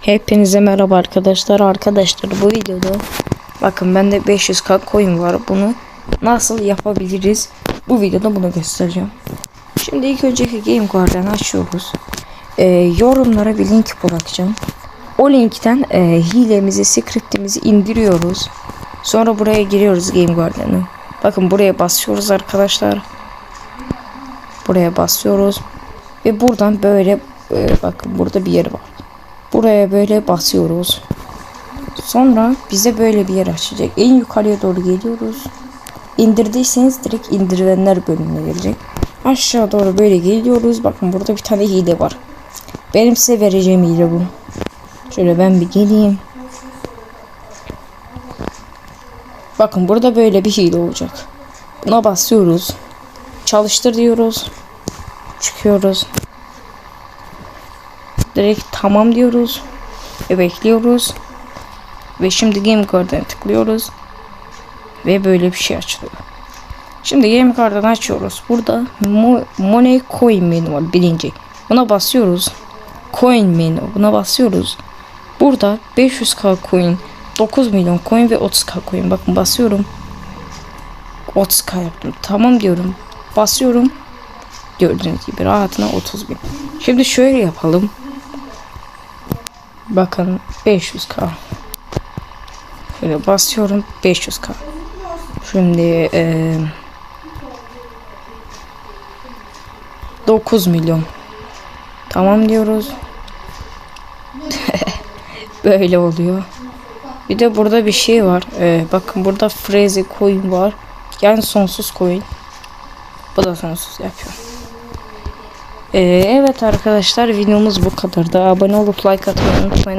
Hepinize merhaba arkadaşlar. Arkadaşlar bu videoda bakın bende 500k coin var. Bunu nasıl yapabiliriz? Bu videoda bunu göstereceğim. Şimdi ilk önceki Game Guardian'ı açıyoruz. Ee, yorumlara bir link bırakacağım. O linkten e, hilemizi, scriptimizi indiriyoruz. Sonra buraya giriyoruz Game Guardian'ı. Bakın buraya basıyoruz arkadaşlar. Buraya basıyoruz. Ve buradan böyle e, bakın burada bir yer var. Buraya böyle basıyoruz. Sonra bize böyle bir yer açacak. En yukarıya doğru geliyoruz. İndirdiyseniz direkt indirilenler bölümüne gelecek. Aşağı doğru böyle geliyoruz. Bakın burada bir tane hile var. Benim size vereceğim hile bu. Şöyle ben bir geleyim. Bakın burada böyle bir hile olacak. Buna basıyoruz. Çalıştır diyoruz. Çıkıyoruz. Direkt tamam diyoruz. Ve bekliyoruz. Ve şimdi Game Card'a tıklıyoruz. Ve böyle bir şey açılıyor. Şimdi Game Card'ını açıyoruz. Burada Mo Money Coin menü var birinci. Buna basıyoruz. Coin menü. Buna basıyoruz. Burada 500k coin, 9 milyon coin ve 30k coin. Bakın basıyorum. 30k yaptım. Tamam diyorum. Basıyorum. Gördüğünüz gibi rahatına 30 bin. Şimdi şöyle yapalım. Bakın 500k. Şöyle basıyorum 500k. Şimdi eee 9 milyon. Tamam diyoruz. Böyle oluyor. Bir de burada bir şey var. Ee, bakın burada Freeze coin var. Yani sonsuz coin. Bu da sonsuz yapıyor. Ee, evet arkadaşlar videomuz bu kadar da abone olup like atmayı unutmayın.